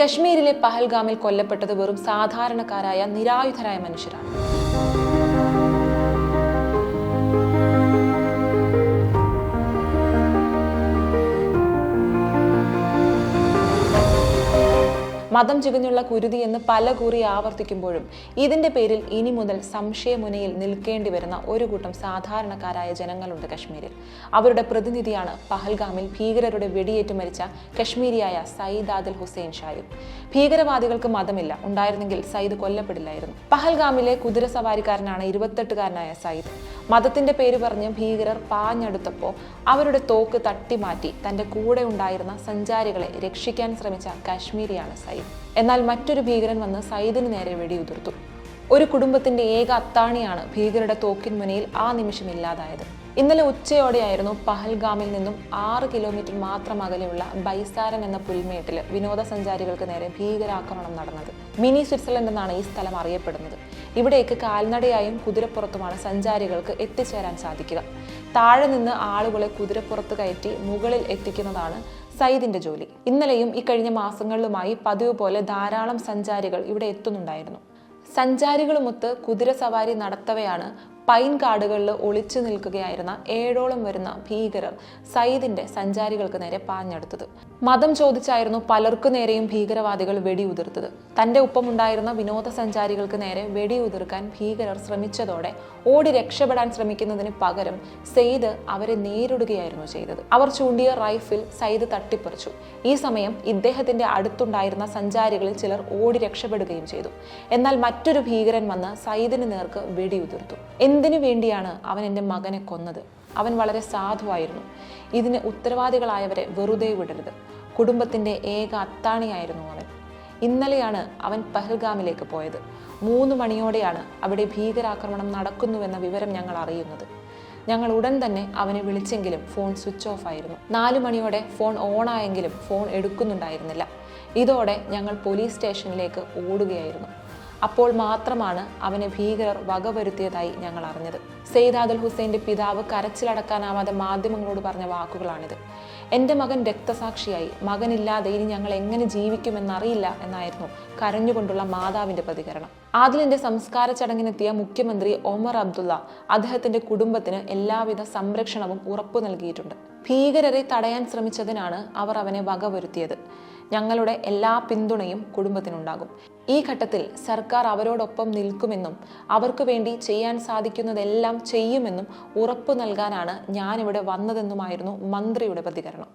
കശ്മീരിലെ പഹൽഗാമിൽ കൊല്ലപ്പെട്ടത് വെറും സാധാരണക്കാരായ നിരായുധരായ മനുഷ്യരാണ്. മതം ചികഞ്ഞുള്ള കുരുതി എന്ന് പല കുറി ആവർത്തിക്കുമ്പോഴും ഇതിന്റെ പേരിൽ ഇനി മുതൽ സംശയമുനയിൽ നിൽക്കേണ്ടി വരുന്ന ഒരു കൂട്ടം സാധാരണക്കാരായ ജനങ്ങളുണ്ട് കശ്മീരിൽ. അവരുടെ പ്രതിനിധിയാണ് പഹൽഗാമിൽ ഭീകരരുടെ വെടിയേറ്റ് മരിച്ച കശ്മീരിയായ സയ്യിദ് ആദിൽ ഹുസൈൻ ഷായും ഭീകരവാദികൾക്ക് മതമില്ല ഉണ്ടായിരുന്നെങ്കിൽ സയ്യിദ് കൊല്ലപ്പെടില്ലായിരുന്നു. പഹൽഗാമിലെ കുതിരസവാരിക്കാരനാണ് ഇരുപത്തെട്ടുകാരനായ സയ്യിദ്. മതത്തിന്റെ പേര് പറഞ്ഞ് ഭീകരർ പാഞ്ഞെടുത്തപ്പോൾ അവരുടെ തോക്ക് തട്ടിമാറ്റി തന്റെ കൂടെ ഉണ്ടായിരുന്ന സഞ്ചാരികളെ രക്ഷിക്കാൻ ശ്രമിച്ച കാശ്മീരിയാണ് സയ്യിദ്. എന്നാൽ മറ്റൊരു ഭീകരൻ വന്ന് സയ്യിദിന് നേരെ വെടിയുതിർത്തു. ഒരു കുടുംബത്തിന്റെ ഏക അത്താണിയാണ് ഭീകരരുടെ തോക്കിൻ മുനയിൽ ആ നിമിഷം ഇല്ലാതായത്. ഇന്നലെ ഉച്ചയോടെയായിരുന്നു പഹൽഗാമിൽ നിന്നും ആറ് കിലോമീറ്റർ മാത്രം അകലെയുള്ള ബൈസാരൻ എന്ന പുൽമേട്ടിൽ വിനോദസഞ്ചാരികൾക്ക് നേരെ ഭീകരാക്രമണം നടന്നത്. മിനി സ്വിറ്റ്സർലൻഡ് എന്നാണ് ഈ സ്ഥലം അറിയപ്പെടുന്നത്. ഇവിടേക്ക് കാൽനടയായും കുതിരപ്പുറത്തുമാണ് സഞ്ചാരികൾക്ക് എത്തിച്ചേരാൻ സാധിക്കുക. താഴെ നിന്ന് ആളുകളെ കുതിരപ്പുറത്ത് കയറ്റി മുകളിൽ എത്തിക്കുന്നതാണ് സയ്യിദിന്റെ ജോലി. ഇന്നലെയും ഈ കഴിഞ്ഞ മാസങ്ങളിലുമായി പതിവ് പോലെ ധാരാളം സഞ്ചാരികൾ ഇവിടെ എത്തുന്നുണ്ടായിരുന്നു. സഞ്ചാരികളുമൊത്ത് കുതിര സവാരി നടത്തവെയാണ് പൈൻ കാടുകളിൽ ഒളിച്ചു നിൽക്കുകയായിരുന്ന ഏഴോളം വരുന്ന ഭീകരർ സയ്യിദിന്റെ സഞ്ചാരികൾക്ക് നേരെ പാഞ്ഞെടുത്തത്. മതം ചോദിച്ചായിരുന്നു പലർക്കു നേരെയും ഭീകരവാദികൾ വെടിയുതിർത്തത്. തന്റെ ഒപ്പമുണ്ടായിരുന്ന വിനോദസഞ്ചാരികൾക്ക് നേരെ വെടിയുതിർക്കാൻ ഭീകരർ ശ്രമിച്ചതോടെ ഓടി രക്ഷപ്പെടാൻ ശ്രമിക്കുന്നതിന് പകരം സെയ്ദ് അവരെ നേരിടുകയായിരുന്നു ചെയ്തത്. അവർ ചൂണ്ടിയ റൈഫിൽ സയ്യിദ് തട്ടിപ്പറിച്ചു. ഈ സമയം ഇദ്ദേഹത്തിന്റെ അടുത്തുണ്ടായിരുന്ന സഞ്ചാരികളിൽ ചിലർ ഓടി രക്ഷപ്പെടുകയും ചെയ്തു. എന്നാൽ മറ്റൊരു ഭീകരൻ വന്ന് സയ്യിദിന് നേർക്ക് വെടിയുതിർത്തു. എന്തിനു വേണ്ടിയാണ് അവൻ എന്റെ മകനെ കൊന്നത്? അവൻ വളരെ സാധുവായിരുന്നു. ഇതിന് ഉത്തരവാദികളായവരെ വെറുതെ വിടരുത്. കുടുംബത്തിന്റെ ഏക അത്താണിയായിരുന്നു അവൻ. ഇന്നലെയാണ് അവൻ പഹൽഗാമിലേക്ക് പോയത്. മൂന്ന് മണിയോടെയാണ് അവിടെ ഭീകരാക്രമണം നടക്കുന്നുവെന്ന വിവരം ഞങ്ങൾ അറിയുന്നത്. ഞങ്ങൾ ഉടൻ തന്നെ അവനെ വിളിച്ചെങ്കിലും ഫോൺ സ്വിച്ച് ഓഫ് ആയിരുന്നു. നാല് മണിയോടെ ഫോൺ ഓണായെങ്കിലും ഫോൺ എടുക്കുന്നുണ്ടായിരുന്നില്ല. ഇതോടെ ഞങ്ങൾ പോലീസ് സ്റ്റേഷനിലേക്ക് ഓടുകയായിരുന്നു. അപ്പോൾ മാത്രമാണ് അവനെ ഭീകരർ വകവരുത്തിയതായി ഞങ്ങൾ അറിഞ്ഞത്. സെയ്ദാദുൽ ഹുസൈന്റെ പിതാവ് കരച്ചിലടക്കാനാവാതെ മാധ്യമങ്ങളോട് പറഞ്ഞ വാക്കുകളാണിത്. എന്റെ മകൻ രക്തസാക്ഷിയായി മകനില്ലാതെ ഇനി ഞങ്ങൾ എങ്ങനെ ജീവിക്കുമെന്നറിയില്ല എന്നായിരുന്നു കരഞ്ഞുകൊണ്ടുള്ള മാതാവിന്റെ പ്രതികരണം. ആദിലിന്റെ സംസ്കാര ചടങ്ങിനെത്തിയ മുഖ്യമന്ത്രി ഒമർ അബ്ദുള്ള അദ്ദേഹത്തിന്റെ കുടുംബത്തിന് എല്ലാവിധ സംരക്ഷണവും ഉറപ്പു നൽകിയിട്ടുണ്ട്. ഭീകരരെ തടയാൻ ശ്രമിച്ചതിനാണ് അവർ അവനെ വകവരുത്തിയത്. ഞങ്ങളുടെ എല്ലാ പിന്തുണയും കുടുംബത്തിനുണ്ടാകും. ഈ ഘട്ടത്തിൽ സർക്കാർ അവരോടൊപ്പം നിൽക്കുമെന്നും അവർക്ക് വേണ്ടി ചെയ്യാൻ സാധിക്കുന്നതെല്ലാം ചെയ്യുമെന്നും ഉറപ്പു നൽകാനാണ് ഞാനിവിടെ വന്നതെന്നുമായിരുന്നു മന്ത്രിയുടെ പ്രതികരണം.